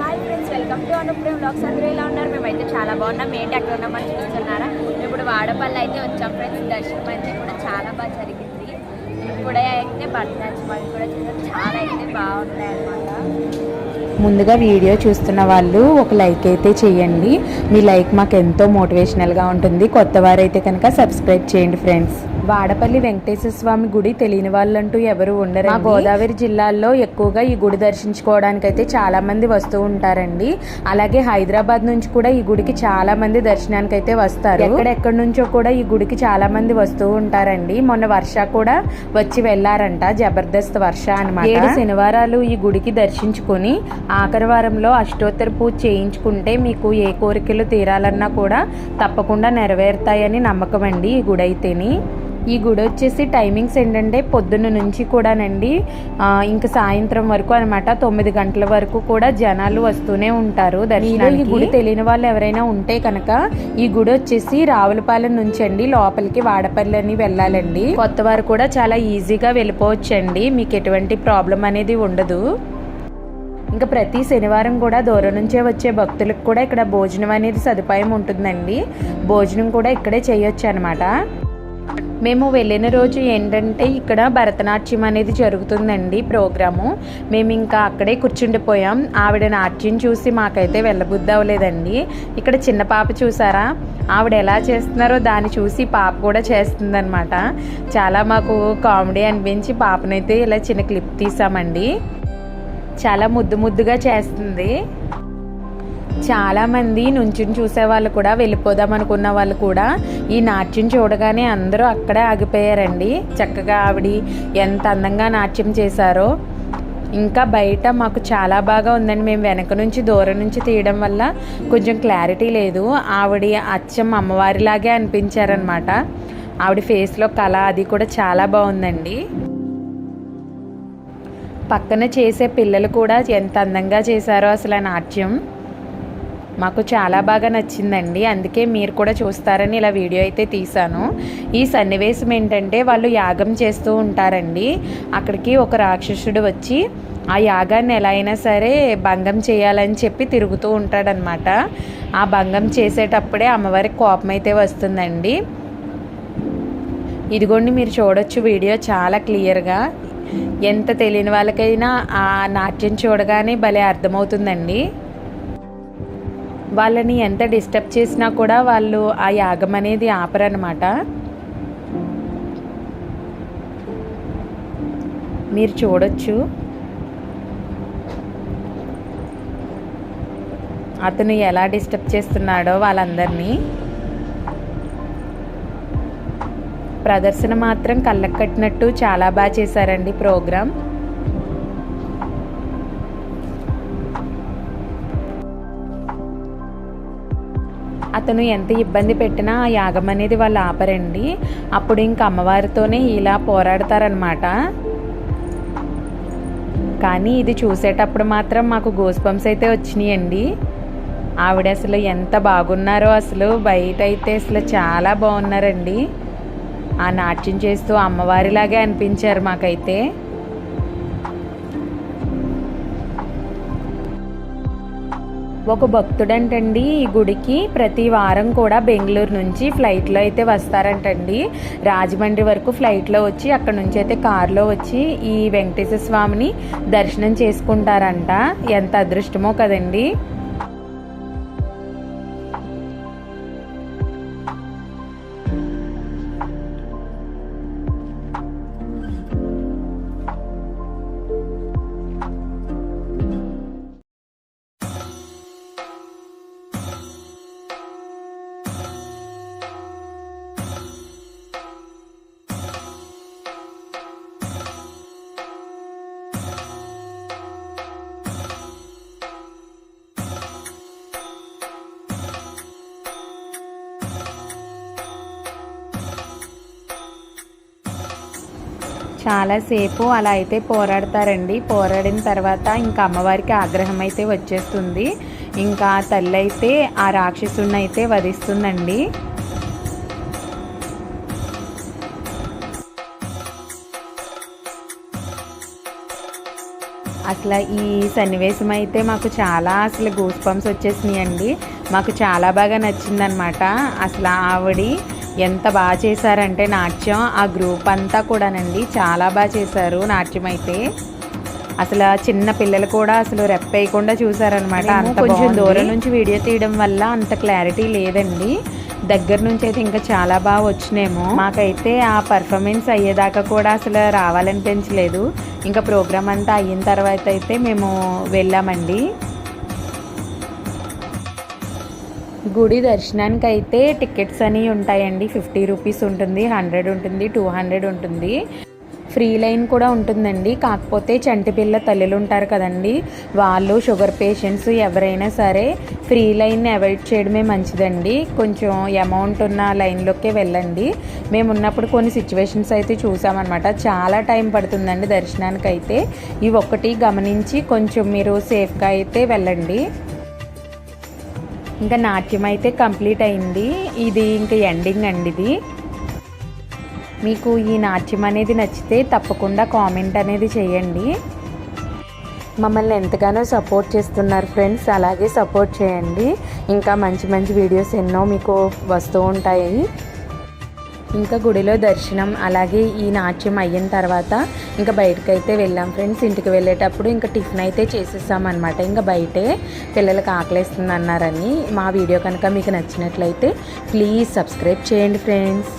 Hi friends welcome to Anuprem blogs అందరూ ఎలా ఉన్నారు? మేమైతే చాలా బాగున్నాం. ఏంటి? అక్కడ ఉన్నామని చూస్తున్నారా ఇప్పుడు వాడపల్లి అయితే వచ్చాం ఫ్రెండ్స్ దర్శనం అయితే కూడా చాలా బాగా జరిగింది. ఇప్పుడే అయితే భరతనాట్యం కూడా చూసాం చాలా అయితే బాగున్నాయి అనమాట ముందుగా వీడియో చూస్తున్న వాళ్ళు ఒక లైక్ అయితే చేయండి. మీ లైక్ మాకు ఎంతో మోటివేషనల్గా ఉంటుంది. కొత్త వారైతే కనుక సబ్స్క్రైబ్ చేయండి ఫ్రెండ్స్ వాడపల్లి వెంకటేశ్వర స్వామి గుడి తెలియని వాళ్ళంటూ ఎవరు ఉండరు మా గోదావరి జిల్లాలో ఎక్కువగా ఈ గుడి దర్శించుకోవడానికి అయితే చాలా మంది వస్తూ ఉంటారండి. అలాగే హైదరాబాద్ నుంచి కూడా ఈ గుడికి చాలా మంది దర్శనానికి అయితే వస్తారు. ఎక్కడెక్కడి నుంచో కూడా ఈ గుడికి చాలా మంది వస్తూ ఉంటారండి. మొన్న వర్ష కూడా వచ్చి వెళ్ళారంట జబర్దస్త్ వర్ష అనమాట ఏడు శనివారాలు ఈ గుడికి దర్శించుకొని ఆఖరి వారంలో అష్టోత్తర పూజ చేయించుకుంటే మీకు ఏ కోరికలు తీరాలన్నా కూడా తప్పకుండా నెరవేరుతాయని నమ్మకం అండి ఈ గుడి అయితేని ఈ గుడి వచ్చేసి టైమింగ్స్ ఏంటంటే పొద్దున్న నుంచి కూడానండి. ఇంకా సాయంత్రం వరకు అనమాట తొమ్మిది గంటల వరకు కూడా జనాలు వస్తూనే ఉంటారు దర్శనానికి. గుడి తెలియని వాళ్ళు ఎవరైనా ఉంటే కనుక ఈ గుడి వచ్చేసి రావులపాలెం నుంచి అండి లోపలికి వాడపల్లి అని వెళ్ళాలండి. కొత్త వారు కూడా చాలా ఈజీగా వెళ్ళిపోవచ్చండి మీకు ఎటువంటి ప్రాబ్లం అనేది ఉండదు. ఇంకా ప్రతి శనివారం కూడా దూరం నుంచే వచ్చే భక్తులకు కూడా ఇక్కడ భోజనం అనేది సదుపాయం ఉంటుందండి. భోజనం కూడా ఇక్కడే చేయొచ్చు అనమాట మేము వెళ్ళిన రోజు ఏంటంటే ఇక్కడ భరతనాట్యం అనేది జరుగుతుందండి ప్రోగ్రాము. మేము ఇంకా అక్కడే కూర్చుండిపోయాం. ఆవిడ నాట్యం చూసి మాకైతే వెళ్ళబుద్ధి అవ్వలేదండి ఇక్కడ చిన్న పాప చూసారా? ఆవిడ ఎలా చేస్తున్నారో దాన్ని చూసి పాప కూడా చేస్తుందనమాట చాలా మాకు కామెడీ అనిపించి పాపనైతే ఇలా చిన్న క్లిప్ తీసామండి. చాలా ముద్దు ముద్దుగా చేస్తుంది. చాలామంది నుంచుని చూసే వాళ్ళు కూడా వెళ్ళిపోదాం అనుకున్న వాళ్ళు కూడా ఈ నాట్యం చూడగానే అందరూ అక్కడే ఆగిపోయారండి. చక్కగా ఆవిడ ఎంత అందంగా నాట్యం చేశారో. ఇంకా బయట మాకు చాలా బాగా ఉందండి. మేము వెనక నుంచి దూరం నుంచి తీయడం వల్ల కొంచెం క్లారిటీ లేదు. ఆవిడ అచ్చం అమ్మవారిలాగే అనిపించారనమాట ఆవిడ ఫేస్లో కళ అది కూడా చాలా బాగుందండి. పక్కన చేసే పిల్లలు కూడా ఎంత అందంగా చేశారో అసలు ఆ నాట్యం. మాకు చాలా బాగా నచ్చిందండి. అందుకే మీరు కూడా చూస్తారని ఇలా వీడియో అయితే తీశాను. ఈ సన్నివేశం ఏంటంటే వాళ్ళు యాగం చేస్తూ ఉంటారండి. అక్కడికి ఒక రాక్షసుడు వచ్చి ఆ యాగాన్ని ఎలా అయినా సరే భంగం చేయాలని చెప్పి తిరుగుతూ ఉంటాడనమాట ఆ భంగం చేసేటప్పుడే అమ్మవారికి కోపం అయితే వస్తుందండి. ఇదిగోండి మీరు చూడొచ్చు వీడియో చాలా క్లియర్గా. ఎంత తెలియని వాళ్ళకైనా ఆ నాట్యం చూడగానే భలే అర్థమవుతుందండి. వాళ్ళని ఎంత డిస్టర్బ్ చేసినా కూడా వాళ్ళు ఆ యాగం అనేది ఆపరనమాట మీరు చూడొచ్చు. అతను ఎలా డిస్టర్బ్ చేస్తున్నాడో వాళ్ళందరినీ. ప్రదర్శన మాత్రం కళ్ళకు కట్టినట్టు చాలా బాగా చేశారండి ప్రోగ్రాం. అతను ఎంత ఇబ్బంది పెట్టినా ఆ యాగం అనేది వాళ్ళు ఆపరండి. అప్పుడు ఇంక అమ్మవారితోనే ఇలా పోరాడతారనమాట కానీ ఇది చూసేటప్పుడు మాత్రం మాకు గోస్పంప్స్ అయితే వచ్చినాయండి. ఆవిడ అసలు ఎంత బాగున్నారో అసలు బయట అయితే అసలు చాలా బాగున్నారండి. ఆ నాట్యం చేస్తూ అమ్మవారిలాగే అనిపించారు మాకైతే. ఒక భక్తుడంటండి ఈ గుడికి. ప్రతి వారం కూడా బెంగళూరు నుంచి ఫ్లైట్లో అయితే వస్తారంటండి. రాజమండ్రి వరకు ఫ్లైట్లో వచ్చి అక్కడ నుంచి అయితే కారులో వచ్చి ఈ వెంకటేశ్వర స్వామిని దర్శనం చేసుకుంటారంట. ఎంత అదృష్టమో కదండి. చాలాసేపు అలా అయితే పోరాడతారండి. పోరాడిన తర్వాత ఇంకా అమ్మవారికి ఆగ్రహం అయితే వచ్చేస్తుంది. ఇంకా తల్లి అయితే ఆ రాక్షసుని అయితే వధిస్తుందండి. అసలు ఈ సన్నివేశం అయితే మాకు చాలా అసలు గూస్ పంప్స్ వచ్చేసినాయండి. మాకు చాలా బాగా నచ్చిందనమాట అసలు ఆవిడ ఎంత బాగా చేశారంటే నాట్యం. ఆ గ్రూప్ అంతా కూడానండి చాలా బాగా చేశారు నాట్యం అయితే అసలు చిన్న పిల్లలు కూడా అసలు రెప్పేయకుండా చూసారనమాట అంత కొంచెం దూరం నుంచి వీడియో తీయడం వల్ల అంత క్లారిటీ లేదండి. దగ్గర నుంచి అయితే ఇంకా చాలా బాగా వచ్చినేమో. మాకైతే ఆ పర్ఫార్మెన్స్ అయ్యేదాకా కూడా అసలు రావాలనిపించలేదు. ఇంకా ప్రోగ్రామ్ అంతా అయిన తర్వాత అయితే మేము వెళ్ళామండి. గుడి దర్శనానికి అయితే టికెట్స్ అని ఉంటాయండి. ఫిఫ్టీ రూపీస్ ఉంటుంది హండ్రెడ్ ఉంటుంది టూ హండ్రెడ్ ఉంటుంది. ఫ్రీ లైన్ కూడా ఉంటుందండి. కాకపోతే చంటి పిల్ల తల్లులు ఉంటారు కదండి. వాళ్ళు షుగర్ పేషెంట్స్ ఎవరైనా సరే ఫ్రీ లైన్ అవాయిడ్ చేయడమే మంచిదండి. కొంచెం అమౌంట్ ఉన్న లైన్లోకే వెళ్ళండి. మేము ఉన్నప్పుడు కొన్ని సిచ్యువేషన్స్ అయితే చూసామన్నమాట. చాలా టైం పడుతుందండి దర్శనానికి అయితే ఇవి ఒక్కటి గమనించి కొంచెం మీరు సేఫ్గా అయితే వెళ్ళండి. ఇంకా నాట్యం అయితే కంప్లీట్ అయింది. ఇది ఇంకా ఎండింగ్ అండి ఇది. మీకు ఈ నాట్యం అనేది నచ్చితే తప్పకుండా కామెంట్ అనేది చేయండి. మమ్మల్ని ఎంతగానో సపోర్ట్ చేస్తున్నారు ఫ్రెండ్స్ అలాగే సపోర్ట్ చేయండి. ఇంకా మంచి మంచి వీడియోస్ ఎన్నో మీకు వస్తూ ఉంటాయి. ఇంకా గుడిలో దర్శనం అలాగే ఈ నాట్యం అయిన తర్వాత ఇంకా బయటకు అయితే వెళ్ళాం ఫ్రెండ్స్. ఇంటికి వెళ్ళేటప్పుడు ఇంకా టిఫిన్ అయితే చేసేసామన్నమాట. ఇంకా బయటే పిల్లలకి ఆకలేస్తుంది అన్నారని మా వీడియో కనుక మీకు నచ్చినట్లయితే ప్లీజ్ సబ్స్క్రైబ్ చేయండి ఫ్రెండ్స్.